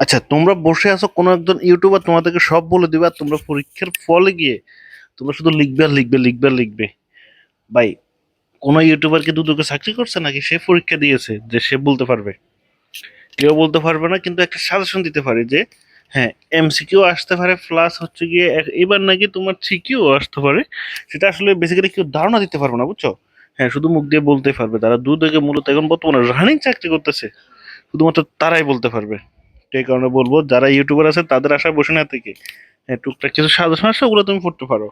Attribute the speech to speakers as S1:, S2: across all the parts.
S1: আচ্ছা তোমরা বসে আছো কোনো একজন ইউটিউবার তোমাদেরকে সব বলে দিবে আর তোমরা পরীক্ষার ফলে গিয়ে তোমরা শুধু লিখবে আর লিখবে লিখবে লিখবে। ভাই, কোনো ইউটিউবার কি দুদকে চাকরি করছে নাকি? সে পরীক্ষা দিয়েছে যে সে বলতে পারবে। কেউ বলতে পারবে না, কিন্তু একটা সাজেশন দিতে পারে যে হ্যাঁ এমসিকিউ আসতে পারে প্লাস হচ্ছে গিয়ে এবার নাকি তোমার সিকিউ আসতে পারে। সেটা আসলে বেসিক্যালি কেউ ধারণা দিতে পারবে না, বুঝছ? হ্যাঁ শুধু মুখ দিয়ে বলতে পারবে। তারা দুদকে মূলত এখন বর্তমানে রানিং চাকরি করতেছে। শুধুমাত্র তারাই বলতে পারবে। সেই কারণে বলব, যারা ইউটিউবার আছে, তাদের আশায় বসে না থেকে। হ্যাঁ টুকটাক কিছু সাজেশন আছে, ওগুলো তুমি পড়তে পারো।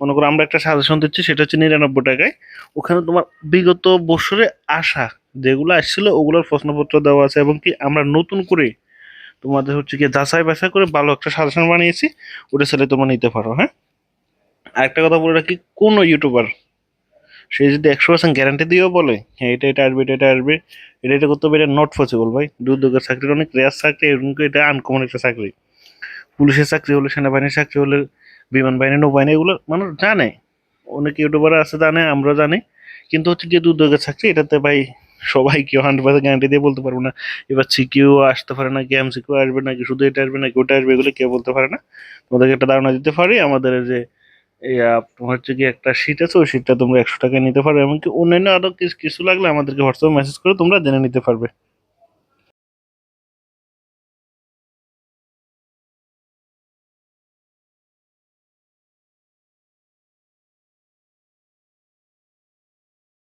S1: মনে করো আমরা একটা সাজেশন দিচ্ছি, সেটা হচ্ছে নিরানব্বই টাকায়। ওখানে তোমার বিগত বছরে আসা যেগুলো আসছিল, ওগুলোর প্রশ্নপত্র দেওয়া আছে এবং কি আমরা নতুন করে তোমাদের হচ্ছে কি যাচাই বাছাই করে ভালো একটা সাজেশন বানিয়েছি, ওটা ছেলে তোমরা নিতে পারো হ্যাঁ? আরেকটা কথা বলে রাখি, কোনো ইউটিউবার সে যদি একশো পার্সেন্ট গ্যারান্টি দিয়েও বলে হ্যাঁ এটা এটা আসবে, এটা এটা আসবে, এটা এটা করতে হবে, এটা নট পসিবল ভাই। দুর্যোগের চাকরির অনেক রেয়ার চাকরি কি এটা আনকমন একটা চাকরি। পুলিশের চাকরি হলে, সেনাবাহিনীর চাকরি হলে, বিমান বাহিনী, নৌবাহিনী, এগুলো মানুষ জানে। অনেক ইউটিউবার আছে, জানে আমরা জানি। কিন্তু হচ্ছে কি দুর্যোগের চাকরি, এটাতে ভাই সবাই কেউ হান্ড্রেড পার্সেন্ট গ্যারান্টি দিয়ে বলতে পারব না। এবার সিকিউ আসতে পারে নাকি এম সিকিউ আসবে নাকি, শুধু এটা আসবে নাকি, ওটা আসবে, এগুলো কেউ বলতে পারে না? তোমাদেরকে একটা ধারণা দিতে পারি, আমাদের যে হচ্ছে কি একটা শীট আছে, ওই শীটটা তোমরা একশো টাকায় নিতে পারবে, এমনকি অন্যান্য আরও কিছু কিছু লাগলে আমাদেরকে হোয়াটসঅ্যাপে মেসেজ করে তোমরা জেনে নিতে পারবে।